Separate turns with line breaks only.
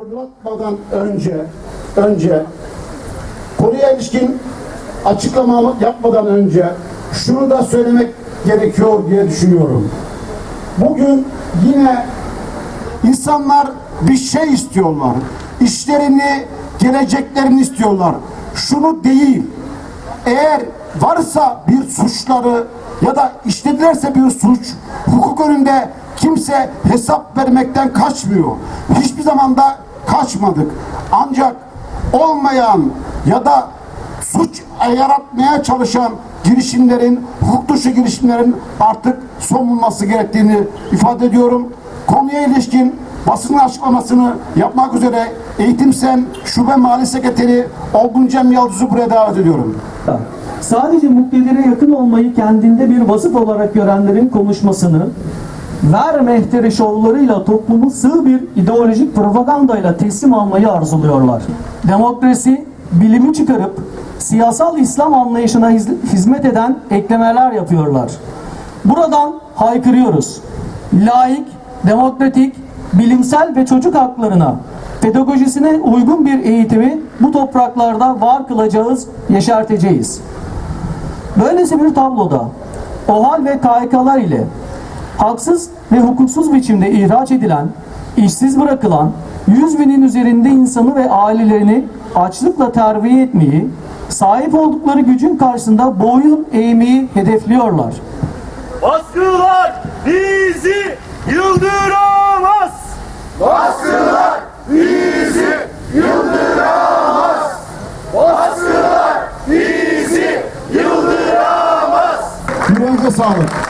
fırlatmadan önce önce konuya ilişkin açıklama yapmadan önce şunu da söylemek gerekiyor diye düşünüyorum. Bugün yine insanlar bir şey istiyorlar. İşlerini, geleceklerini istiyorlar. Şunu değil. Eğer varsa bir suçları ya da işledilerse bir suç, hukuk önünde kimse hesap vermekten kaçmıyor. Hiçbir zaman da kaçmadık. Ancak olmayan ya da suç yaratmaya çalışan girişimlerin, hukuk dışı girişimlerin artık son bulması gerektiğini ifade ediyorum. Konuya ilişkin basın açıklamasını yapmak üzere Eğitim Sen Şube Mali Sekreteri Olgun Cem Yaldız'ı buraya davet ediyorum.
Sadece muktedire yakın olmayı kendinde bir vasıf olarak görenlerin konuşmasını ver mehteri şovlarıyla toplumu sığ bir ideolojik propagandayla teslim almayı arzuluyorlar. Demokrasi, bilimi çıkarıp siyasal İslam anlayışına hiz- hizmet eden eklemeler yapıyorlar. Buradan haykırıyoruz. Laik, demokratik, bilimsel ve çocuk haklarına, pedagojisine uygun bir eğitimi bu topraklarda var kılacağız, yeşerteceğiz. Böylesi bir tabloda OHAL ve KHK'lar ile haksız ve hukuksuz biçimde ihraç edilen, işsiz bırakılan 100 binin üzerinde insanı ve ailelerini açlıkla terbiye etmeyi, sahip oldukları gücün karşısında boyun eğmeyi hedefliyorlar.
Baskılar bizi yıldıramaz.
Baskılar bizi yıldıramaz. Baskılar bizi yıldıramaz.
Yüreğinize sağlık.